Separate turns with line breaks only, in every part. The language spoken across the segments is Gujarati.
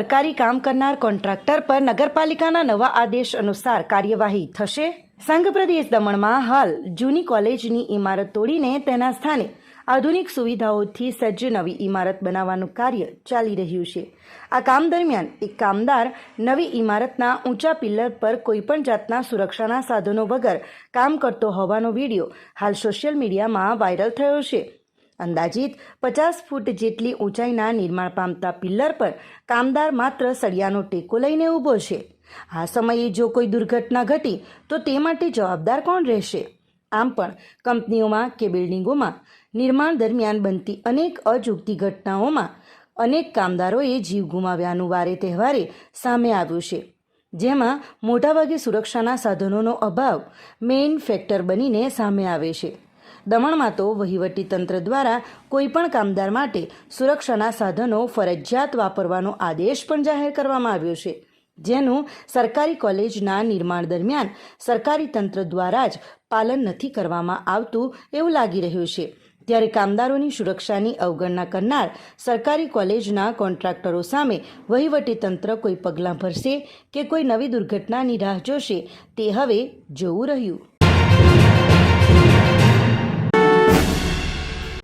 સરકારી કામ કરનાર કોન્ટ્રાક્ટર પર નગરપાલિકાના નવા આદેશ અનુસાર કાર્યવાહી થશે? સંઘ પ્રદેશ દમણમાં હાલ જૂની કોલેજની ઇમારત તોડીને તેના સ્થાને આધુનિક સુવિધાઓથી સજ્જ નવી ઇમારત બનાવવાનું કાર્ય ચાલી રહ્યું છે. આ કામ દરમિયાન એક કામદાર નવી ઇમારતના ઊંચા પિલ્લર પર કોઈપણ જાતના સુરક્ષાના સાધનો વગર કામ કરતો હોવાનો વીડિયો હાલ સોશિયલ મીડિયામાં વાયરલ થયો છે. અંદાજિત પચાસ ફૂટ જેટલી ઊંચાઈના નિર્માણ પામતા પિલ્લર પર કામદાર માત્ર સળિયાનો ટેકો લઈને ઊભો છે. આ સમયે જો કોઈ દુર્ઘટના ઘટી, તો તે માટે જવાબદાર કોણ રહેશે? આમ પણ કંપનીઓમાં કે બિલ્ડિંગોમાં નિર્માણ દરમિયાન બનતી અનેક અજુગતી ઘટનાઓમાં અનેક કામદારોએ જીવ ગુમાવ્યાનું વારે તહેવારે સામે આવ્યું છે. જેમાં મોટાભાગે સુરક્ષાના સાધનોનો અભાવ મેઇન ફેક્ટર બનીને સામે આવે છે. દમણમાં તો વહીવટી તંત્ર દ્વારા કોઈપણ કામદાર માટે સુરક્ષાના સાધનો, ફરજિયાત વાપરવાનો આદેશ પણ જાહેર કરવામાં આવ્યો છે. જેનું સરકારી કોલેજના નિર્માણ દરમિયાન સરકારી તંત્ર દ્વારા જ પાલન નથી કરવામાં આવતું એવું લાગી રહ્યું છે. ત્યારે કામદારોની સુરક્ષાની અવગણના કરનાર સરકારી કોલેજના કોન્ટ્રાક્ટરો સામે વહીવટી તંત્ર કોઈ પગલાં ભરશે કે કોઈ નવી દુર્ઘટનાની રાહ જોશે તે હવે જોવું રહ્યું.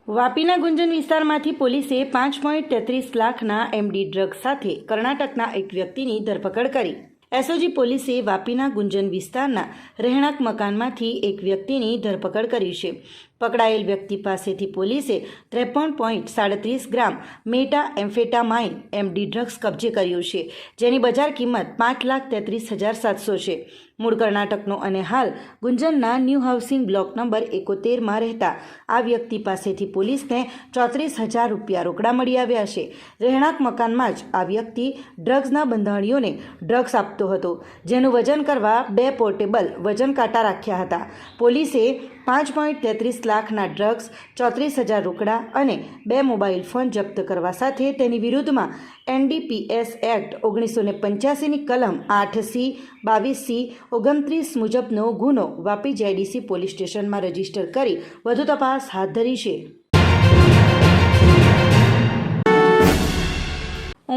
વાપીના ગુંજન વિસ્તારમાંથી પોલીસે પાંચ પોઈન્ટ તેત્રીસ લાખના એમડી ડ્રગ્સ સાથે કર્ણાટકના એક વ્યક્તિની ધરપકડ કરી. એસઓજી પોલીસે વાપીના ગુંજન વિસ્તારના રહેણાંક મકાનમાંથી એક વ્યક્તિની ધરપકડ કરી છે. પકડાયેલ વ્યક્તિ પાસેથી પોલીસે ત્રેપન પોઈન્ટ સાડત્રીસ gram methamphetamine MD drugs કબજે કર્યું છે, જેની બજાર કિંમત પાંચ લાખ તેત્રીસ હજાર સાતસો છે. મૂળ કર્ણાટકનો અને હાલ ગુંજનના ન્યૂ હાઉસિંગ બ્લોક નંબર એકોતેરમાં રહેતા આ વ્યક્તિ પાસેથી પોલીસને ચોત્રીસ હજાર રૂપિયા રોકડા મળી આવ્યા છે. રહેણાંક મકાનમાં જ આ વ્યક્તિ ડ્રગ્સના બંધાણીઓને ડ્રગ્સ આપતો હતો, જેનું વજન કરવા બે પોર્ટેબલ વજન કાંટા રાખ્યા હતા. પોલીસે પાંચ પોઈન્ટ તેત્રીસ લાખના ડ્રગ્સ, ચોત્રીસ હજાર રોકડા અને બે મોબાઈલ ફોન જપ્ત કરવા સાથે તેની વિરુદ્ધમાં એનડીપીએસ એક્ટ ઓગણીસો ને પંચ્યાસીની કલમ આઠ સી, બાવીસ સી, ઓગણત્રીસ મુજબનો ગુનો વાપી જેડીસી પોલીસ સ્ટેશનમાં રજિસ્ટર કરી વધુ તપાસ હાથ ધરી છે.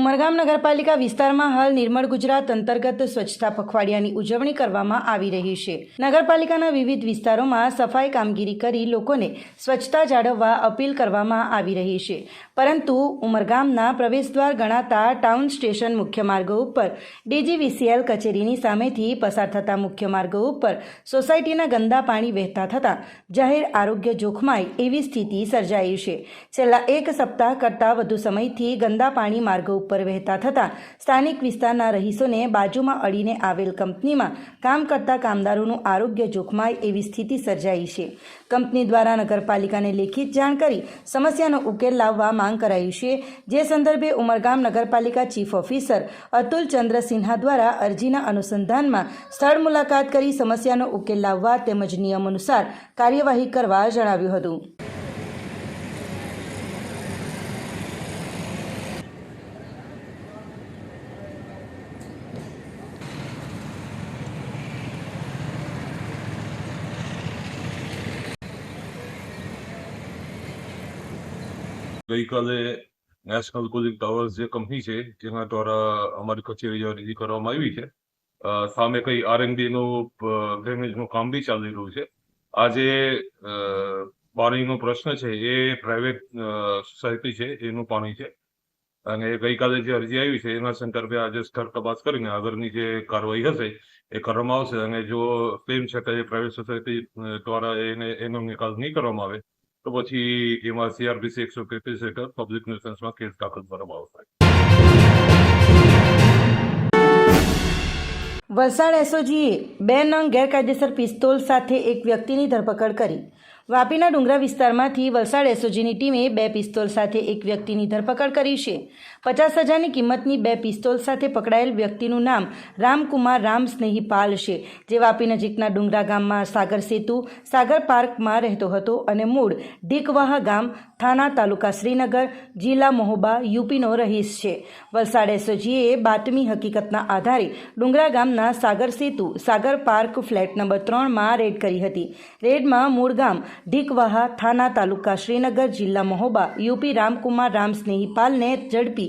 ઉમરગામ નગરપાલિકા વિસ્તારમાં હાલ નિર્મળ ગુજરાત અંતર્ગત સ્વચ્છતા પખવાડિયાની ઉજવણી કરવામાં આવી રહી છે. નગરપાલિકાના વિવિધ વિસ્તારોમાં સફાઈ કામગીરી કરી લોકોને સ્વચ્છતા જાળવવા અપીલ કરવામાં આવી રહી છે. પરંતુ ઉમરગામના પ્રવેશદ્વાર ગણાતા ટાઉન સ્ટેશન મુખ્ય માર્ગો ઉપર, ડીજીવીસીએલ કચેરીની સામેથી પસાર થતા મુખ્ય માર્ગો ઉપર સોસાયટીના ગંદા પાણી વહેતા થતાં જાહેર આરોગ્ય જોખમાય એવી સ્થિતિ સર્જાઈ છે. છેલ્લા એક સપ્તાહ કરતાં વધુ સમયથી ગંદા પાણી માર્ગો ઉપર વહેતા થતાં સ્થાનિક વિસ્તારના રહીશોને બાજુમાં અડીને આવેલ કંપનીમાં કામ કરતા કામદારોનું આરોગ્ય જોખમાય એવી સ્થિતિ સર્જાઈ છે. કંપની દ્વારા નગરપાલિકાને લેખિત જાણ કરી સમસ્યાનો ઉકેલ લાવવા માંગ કરાઈ છે. જે સંદર્ભે ઉમરગામ નગરપાલિકા ચીફ ઓફિસર અતુલ ચંદ્ર સિન્હા દ્વારા અરજીના અનુસંધાનમાં સ્થળ મુલાકાત કરી સમસ્યાનો ઉકેલ લાવવા તેમજ નિયમ અનુસાર કાર્યવાહી કરવા જણાવ્યું હતું.
ગઈકાલે નેશનલ કુલિંગ ટાવર્સ જે કંપની છે, જેના દ્વારા અમારી કચેરી અરજી કરવામાં આવી છે સામે કઈ આરએનબી નું ડ્રેનેજનું કામ બી ચાલી રહ્યું છે. આજે પાણીનો પ્રશ્ન છે, એ પ્રાઇવેટ સોસાયટી છે, એનું પાણી છે. અને ગઈકાલે જે અરજી આવી છે, એના સંદર્ભે આજે સ્થળ તપાસ કરીને આગળની જે કાર્યવાહી હશે, એ કરવામાં આવશે. અને જો ક્લેમ છે કે પ્રાઇવેટ સોસાયટી દ્વારા એને, એનો નિકાલ નહીં કરવામાં આવે તો પછી એમાં સીઆરપીસી એકસો તેત્રીસ હેઠળ પબ્લિક ન્યુસન્સમાં કેસ દાખલ કરવામાં આવશે.
વલસાડ એસઓજીએ બે નંગ ગેરકાયદેસર પિસ્તોલ સાથે એક વ્યક્તિની ધરપકડ કરી. વાપીના ડુંગરા વિસ્તારમાંથી વલસાડ એસઓજીની ટીમે બે પિસ્તોલ સાથે એક વ્યક્તિની ધરપકડ કરી છે. પચાસ હજારની કિંમતની બે પિસ્તોલ સાથે પકડાયેલ વ્યક્તિનું નામ રામકુમાર રામ સ્નેહી પાલ છે, જે વાપી નજીકના ડુંગરા ગામમાં સાગર સેતુ સાગર પાર્કમાં રહેતો હતો અને મૂળ ઢીકવાહા ગામ થાના તાલુકા શ્રીનગર જિલ્લા મહોબા, યુપીનો રહીશ છે. વલસાડ એસઓજીએ બાતમી હકીકતના આધારે ડુંગરા ગામના Sagar Setu Sagar park flat number ત્રણમાં રેડ કરી હતી. રેડમાં મૂળ ગામ ઢીકવાહા થાના તાલુકા શ્રીનગર જિલ્લા મહોબા, યુપી રામકુમાર રામ સ્નેહીપાલને ઝડપી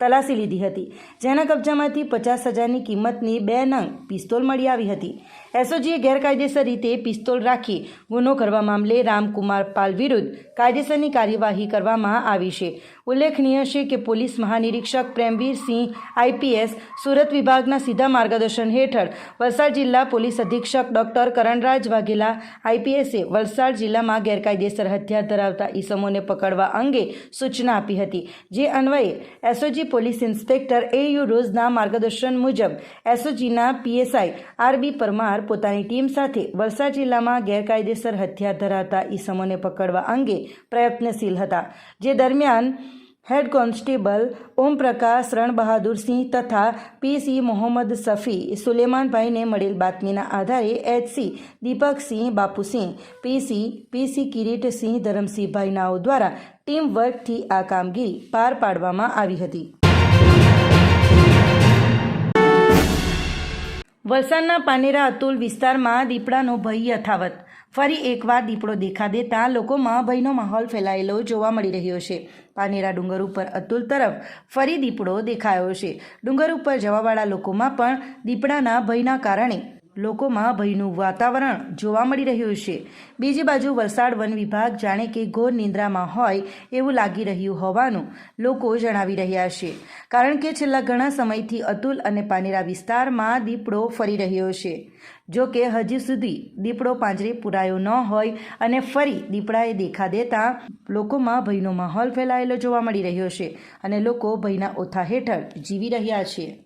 તલાશી લીધી હતી. જેના કબજામાંથી પચાસ હજારની કિંમતની બે નંગ પિસ્તોલ મળી આવી હતી. એસઓજીએ ગેરકાયદેસર રીતે પિસ્તોલ રાખી ગુનો કરવા મામલે રામકુમાર પાલ વિરુદ્ધ કાયદેસરની કાર્યવાહી કરવામાં આવી છે. ઉલ્લેખનીય છે કે પોલીસ મહાનિરીક્ષક પ્રેમવીરસિંહ આઈપીએસ, સુરત વિભાગના સીધા માર્ગદર્શન હેઠળ વલસાડ જિલ્લા પોલીસ અધિક્ષક ડોક્ટર કરણરાજ વાઘેલા આઈપીએસે વલસાડ જિલ્લામાં ગેરકાયદેસર હથિયાર ધરાવતા ઈસમોને પકડવા અંગે સૂચના આપી હતી. જે અન્વયે SOG police inspector A U રોઝના માર્ગદર્શન મુજબ એસઓજીના પીએસઆઈ આરબી પરમાર પોતાની ટીમ સાથે વલસાડ જિલ્લામાં ગેરકાયદેસર હથિયાર ધરાવતા ઈસમોને પકડવા અંગે પ્રયત્નશીલ હતા. જે દરમિયાન હેડ કોન્સ્ટેબલ ઓમપ્રકાશ રણબહાદુરસિંહ તથા પીસી મોહમ્મદ સફી સુલેમાનભાઈને મળેલ બાતમીના આધારે HC Deepaksinh Bapusinh PC PC Kiritsinh Dharamsinhbhai નાઓ દ્વારા ટીમ વર્કથી આ કામગીરી પાર પાડવામાં આવી હતી. વલસાડના પાનેરા અતુલ વિસ્તારમાં દીપડાનો ભય યથાવત. ફરી એકવાર દીપડો દેખા દેતા લોકોમાં ભયનો માહોલ ફેલાયેલો જોવા મળી રહ્યો છે. પાનેરા ડુંગર ઉપર અતુલ તરફ ફરી દીપડો દેખાયો છે. ડુંગર ઉપર જવાવાળા લોકોમાં પણ દીપડાના ભયના કારણે લોકોમાં ભયનું વાતાવરણ જોવા મળી રહ્યું છે. બીજી બાજુ વલસાડ વન વિભાગ જાણે કે ઘોર નિંદ્રામાં હોય એવું લાગી રહ્યું હોવાનું લોકો જણાવી રહ્યા છે. કારણ કે છેલ્લા ઘણા સમયથી અતુલ અને પાનેરા વિસ્તારમાં દીપડો ફરી રહ્યો છે. જો કે હજી સુધી દીપડો પાંજરે પુરાયો ન હોય અને ફરી દીપડાએ દેખા દેતા લોકોમાં ભયનો માહોલ ફેલાયેલો જોવા મળી રહ્યો છે અને લોકો ભયના ઓથા હેઠળ જીવી રહ્યા છે.